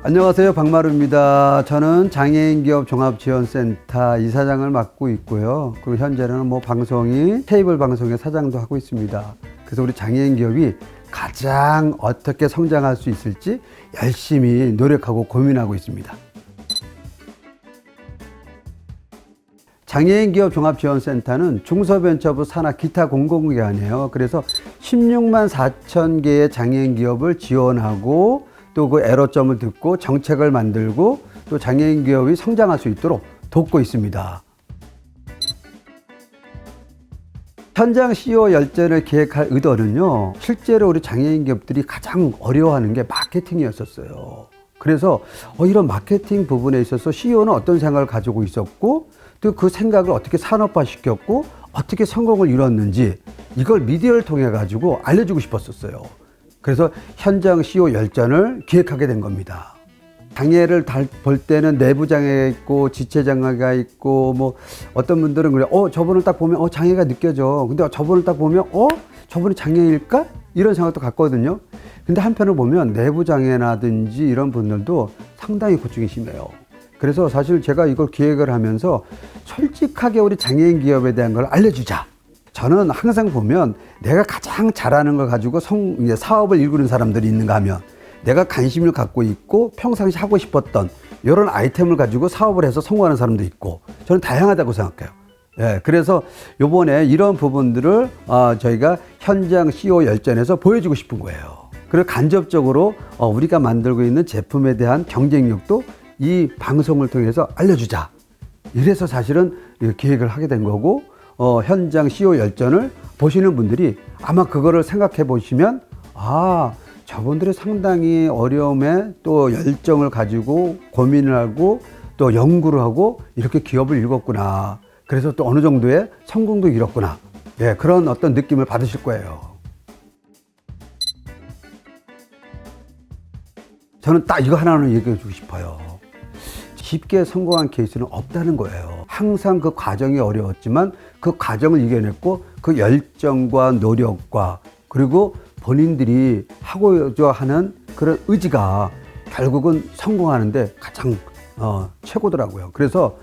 안녕하세요. 박마루입니다. 저는 장애인 기업 종합지원센터 이사장을 맡고 있고요. 그리고 현재는 뭐 방송이 케이블 방송의 사장도 하고 있습니다. 그래서 우리 장애인 기업이 가장 어떻게 성장할 수 있을지 열심히 노력하고 고민하고 있습니다. 장애인 기업 종합지원센터는 중소벤처부 산하 기타 공공기관이에요. 그래서 16만 4천 개의 장애인 기업을 지원하고 또 그 애로점을 듣고 정책을 만들고 또 장애인 기업이 성장할 수 있도록 돕고 있습니다. 현장 CEO 열전을 기획할 의도는요, 실제로 우리 장애인 기업들이 가장 어려워하는 게 마케팅이었었어요. 그래서 어, 이런 마케팅 부분에 있어서 CEO는 어떤 생각을 가지고 있었고, 또 그 생각을 어떻게 산업화 시켰고, 어떻게 성공을 이뤘는지, 이걸 미디어를 통해 가지고 알려주고 싶었었어요. 그래서 현장 CEO 열전을 기획하게 된 겁니다. 장애를 달- 볼 때는 내부 장애가 있고 지체 장애가 있고 뭐 어떤 분들은 그래 어 저분을 딱 보면 어 장애가 느껴져. 근데 저분을 딱 보면 어 저분이 장애일까? 이런 생각도 갖거든요. 근데 한편으로 보면 내부 장애라든지 이런 분들도 상당히 고충이 심해요. 그래서 사실 제가 이걸 기획을 하면서 솔직하게 우리 장애인 기업에 대한 걸 알려주자 저는 항상 보면 내가 가장 잘하는 걸 가지고 성, 사업을 일구는 사람들이 있는가 하면 내가 관심을 갖고 있고 평상시 하고 싶었던 이런 아이템을 가지고 사업을 해서 성공하는 사람도 있고 저는 다양하다고 생각해요. 예, 그래서 요번에 이런 부분들을 어, 저희가 현장 CEO 열전에서 보여주고 싶은 거예요. 그리고 간접적으로 어, 우리가 만들고 있는 제품에 대한 경쟁력도 이 방송을 통해서 알려주자. 이래서 사실은 이 기획을 하게 된 거고 어, 현장 CEO 열전을 보시는 분들이 아마 그거를 생각해 보시면 아 저분들이 상당히 어려움에 또 열정을 가지고 고민을 하고 또 연구를 하고 이렇게 기업을 읽었구나. 그래서 또 어느 정도의 성공도 이뤘구나. 예, 그런 어떤 느낌을 받으실 거예요. 저는 딱 이거 하나는 얘기해 주고 싶어요. 쉽게 성공한 케이스는 없다는 거예요. 항상 그 과정이 어려웠지만 그 과정을 이겨냈고 그 열정과 노력과 그리고 본인들이 하고자 하는 그런 의지가 결국은 성공하는데 가장 어, 최고더라고요. 그래서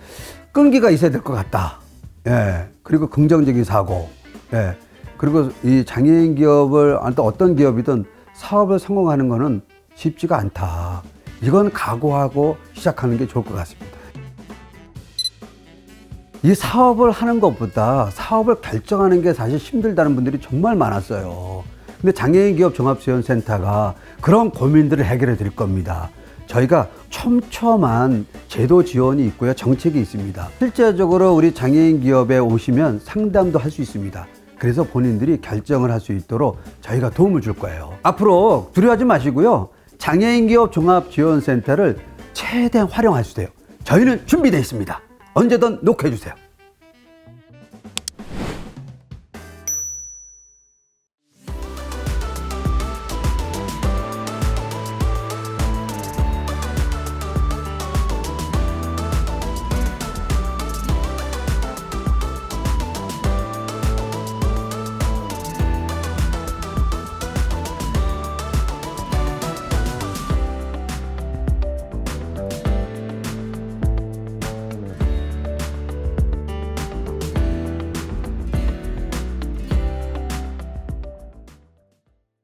끈기가 있어야 될 것 같다. 예. 그리고 긍정적인 사고. 예. 그리고 이 장애인 기업을 또 어떤 기업이든 사업을 성공하는 거는 쉽지가 않다. 이건 각오하고 시작하는 게 좋을 것 같습니다. 이 사업을 하는 것보다 사업을 결정하는 게 사실 힘들다는 분들이 정말 많았어요. 근데 장애인 기업 종합지원센터가 그런 고민들을 해결해 드릴 겁니다. 저희가 촘촘한 제도 지원이 있고요. 정책이 있습니다. 실제적으로 우리 장애인 기업에 오시면 상담도 할 수 있습니다. 그래서 본인들이 결정을 할 수 있도록 저희가 도움을 줄 거예요. 앞으로 두려워하지 마시고요. 장애인 기업 종합 지원센터를 최대한 활용할 수 돼요. 저희는 준비되어 있습니다. 언제든 녹화해 주세요.